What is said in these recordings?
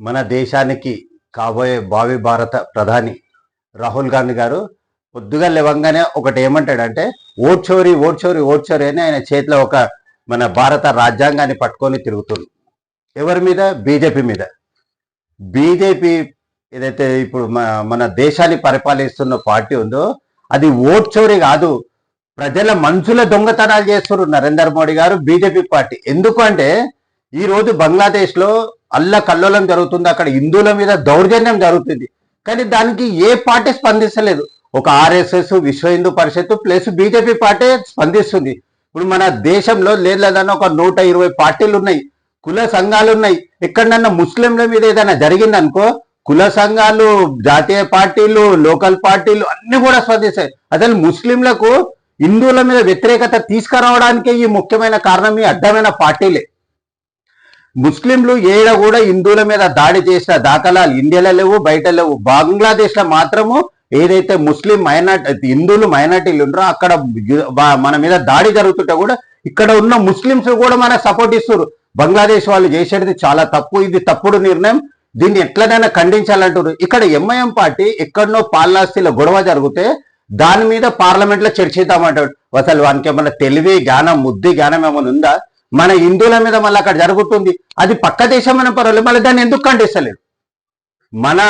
మన దేశానికి కాబోయే భావి భారత ప్రధాని రాహుల్ గాంధీ గారు పొద్దుగా లేవంగానే ఒకటి ఏమంటాడంటే ఓట్ చోరీ ఓట్ చోరీ ఓట్ చోరీ అని ఆయన చేతిలో ఒక మన భారత రాజ్యాంగాన్ని పట్టుకొని తిరుగుతుంది ఎవరి మీద? బీజేపీ మీద. బీజేపీ ఏదైతే ఇప్పుడు మన దేశాన్ని పరిపాలిస్తున్న పార్టీ ఉందో అది ఓట్ చోరీ కాదు. ప్రజల మనుషుల దొంగతనాలు చేస్తున్నారు నరేంద్ర మోడీ గారు బీజేపీ పార్టీ. ఎందుకు అంటే ఈ రోజు బంగ్లాదేశ్లో అల్ల కల్లోలం జరుగుతుంది. అక్కడ హిందువుల మీద దౌర్జన్యం జరుగుతుంది. కానీ దానికి ఏ పార్టీ స్పందిస్తలేదు ఒక RSS Vishwa Hindu Parishad plus BJP party స్పందిస్తుంది. ఇప్పుడు మన దేశంలో లేదని ఒక నూట ఇరవై పార్టీలు ఉన్నాయి. కుల సంఘాలు ఉన్నాయి. ఎక్కడన్నా ముస్లింల మీద ఏదైనా జరిగిందనుకో కుల సంఘాలు జాతీయ పార్టీలు లోకల్ పార్టీలు అన్ని కూడా స్పందిస్తాయి. అసలు ముస్లింలకు హిందువుల మీద వ్యతిరేకత తీసుకురావడానికే ఈ ముఖ్యమైన కారణం ఈ అడ్డమైన పార్టీలే. ముస్లింలు ఏడ కూడా హిందువుల మీద దాడి చేసిన దాఖలాలు ఇండియాలో లేవు బయట లేవు. బంగ్లాదేశ్లో మాత్రము ఏదైతే ముస్లిం మైనార్టీ హిందువులు మైనార్టీలు ఉన్నారో అక్కడ మన మీద దాడి జరుగుతుంటే కూడా ఇక్కడ ఉన్న ముస్లింస్ కూడా మన సపోర్ట్ ఇస్తారు బంగ్లాదేశ్ వాళ్ళు చేసేది చాలా తప్పు. ఇది తప్పుడు నిర్ణయం. దీన్ని ఎట్లనైనా ఖండించాలంటారు ఇక్కడ ఎంఐఎం పార్టీ ఎక్కడనో పాలనాస్తిలో గొడవ జరిగితే దాని మీద పార్లమెంట్లో చర్చిద్దామంటాడు. అసలు వానికి ఏమైనా తెలివి జ్ఞానం ముద్ది జ్ఞానం ఏమైనా ఉందా? మన హిందువుల మీద మళ్ళీ అక్కడ జరుగుతుంది. అది పక్క దేశం పర్వాలేదు మళ్ళీ దాన్ని ఎందుకు ఖండిస్తలేదు? మన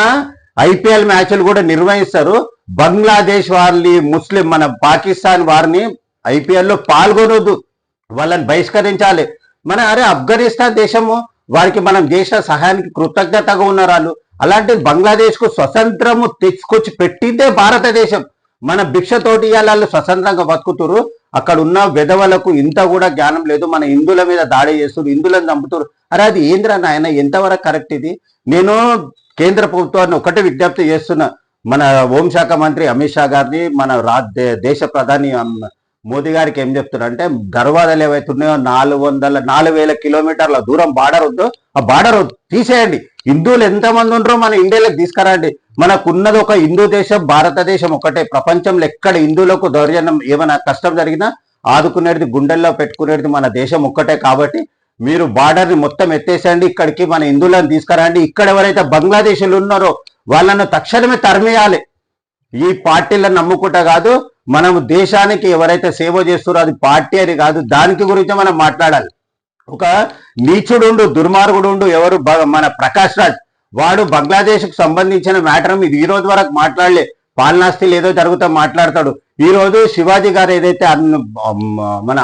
ఐపీఎల్ మ్యాచ్లు కూడా నిర్వహిస్తారు. బంగ్లాదేశ్ వారిని ముస్లిం మన పాకిస్తాన్ వారిని ఐపీఎల్లో పాల్గొనొద్దు. వాళ్ళని బహిష్కరించాలి. మన అరే ఆఫ్ఘనిస్తాన్ దేశము వారికి మనం చేసిన సహాయానికి కృతజ్ఞతగా ఉన్నారు వాళ్ళు. అలాంటిది బంగ్లాదేశ్కు స్వతంత్రము తెచ్చుకొచ్చి పెట్టిందే భారతదేశం. మన భిక్షతోటి వాళ్ళు స్వతంత్రంగా బతుకుతురు అక్కడ ఉన్న విధవలకు ఇంత కూడా జ్ఞానం లేదు. మన హిందువుల మీద దాడి చేస్తున్నారు హిందువులను చంపుతారు అరే అది ఏంద్రా నాయన ఎంతవరకు కరెక్ట్ ఇది? నేను కేంద్ర ప్రభుత్వాన్ని ఒకటే విజ్ఞప్తి చేస్తున్నా. మన హోంశాఖ మంత్రి అమిత్ షా గారిని మన రా దేశ ప్రధాని మోదీ గారికి ఏం చెప్తున్నారంటే దర్వాజాలు ఏవైతున్నాయో నాలుగు వందల నాలుగు వేల కిలోమీటర్ల దూరం బార్డర్ ఉందో ఆ బార్డర్ తీసేయండి. హిందువులు ఎంతమంది ఉండరో మన ఇండియాలోకి తీసుకురండి. మనకున్నది ఒక హిందూ దేశం భారతదేశం ఒకటే. ప్రపంచంలో ఎక్కడ హిందువులకు దౌర్జన్యం ఏమైనా కష్టం జరిగినా ఆదుకునేది గుండెల్లో పెట్టుకునేది మన దేశం ఒక్కటే కాబట్టి మీరు బార్డర్ని మొత్తం ఎత్తేసండి ఇక్కడికి మన హిందువులను తీసుకురండి. ఇక్కడ ఎవరైతే బంగ్లాదేశీలు ఉన్నారో వాళ్ళను తక్షణమే తరిమేయాలి. ఈ పార్టీలను నమ్ముకుంటా కాదు మనం దేశానికి ఎవరైతే సేవ చేస్తారో అది పార్టీ అని కాదు దానికి గురించి మనం మాట్లాడాలి. ఒక నీచుడుండు దుర్మార్గుడుండు ఎవరు మన ప్రకాష్ రాజ్ వాడు బంగ్లాదేశ్కు సంబంధించిన మ్యాటర్ ఇది ఈ రోజు వరకు మాట్లాడలే. పాలనాస్తి ఏదో జరుగుతా మాట్లాడతాడు. ఈ రోజు శివాజీ గారు ఏదైతే మన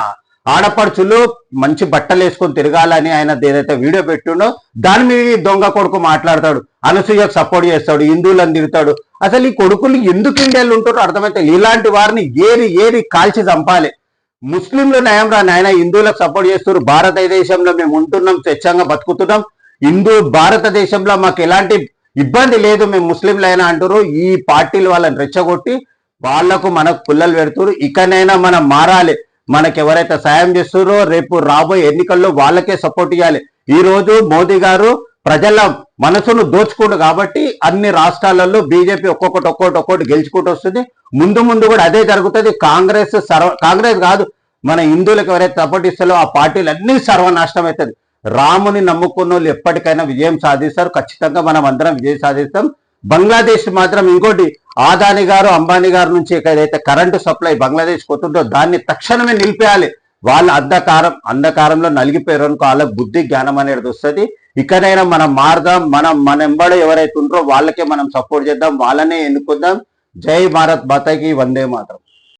ఆడపడుచులు మంచి బట్టలు వేసుకొని తిరగాలని ఆయన ఏదైతే వీడియో పెట్టిండో దాని మీద దొంగ కొడుకు మాట్లాడతాడు. అనసూయకు సపోర్ట్ చేస్తాడు హిందువులను తిడతాడు. అసలు ఈ కొడుకులు ఎందుకు ఇండియాలో ఉంటారో అర్థమైతే ఇలాంటి వారిని ఏరి ఏరి కాల్చి చంపాలి. ముస్లింలు నయం రా నాయన హిందువులకు సపోర్ట్ చేస్తారు భారతదేశంలో మేము ఉంటున్నాం స్వచ్ఛంగా బతుకుతున్నాం. హిందూ భారతదేశంలో మాకు ఎలాంటి ఇబ్బంది లేదు. మేము ముస్లింలైనా అంటారు ఈ పార్టీలు వాళ్ళని రెచ్చగొట్టి వాళ్ళకు మనకు పుల్లలు పెడుతురు ఇకనైనా మనం మారాలి. మనకు ఎవరైతే సాయం చేస్తారో రేపు రాబోయే ఎన్నికల్లో వాళ్ళకే సపోర్ట్ ఇవ్వాలి ఈ రోజు మోదీ గారు ప్రజల మనసును దోచుకోడు కాబట్టి అన్ని రాష్ట్రాలలో బీజేపీ ఒక్కొక్కటి ఒక్కొక్కటి ఒక్కొక్కటి గెలుచుకుంటూ వస్తుంది. ముందు ముందు కూడా అదే జరుగుతుంది. కాంగ్రెస్ సర్వ కాంగ్రెస్ కాదు మన హిందువులకు ఎవరైతే సపోర్ట్ ఆ పార్టీలు అన్ని సర్వనాశనం అవుతుంది. రాముని నమ్ముకున్న వాళ్ళు ఎప్పటికైనా విజయం సాధిస్తారు. ఖచ్చితంగా మనం అందరం విజయం సాధిస్తాం. బంగ్లాదేశ్ మాత్రం ఇంకోటి ఆదాని గారు అంబానీ గారు నుంచి ఏదైతే కరెంటు సప్లై బంగ్లాదేశ్ పోతుందో దాన్ని తక్షణమే నిలిపేయాలి. వాళ్ళ అంధకారం అంధకారంలో నలిగిపోయారు అనుకో వాళ్ళకి బుద్ధి జ్ఞానం అనేది వస్తుంది. ఇక్కడైనా మనం మారదాం మనం మన ఎంబడి ఎవరైతే ఉంటారో వాళ్ళకే మనం సపోర్ట్ చేద్దాం వాళ్ళనే ఎన్నుకుందాం. జై భారత్ మాతకి వందే మాత్రం.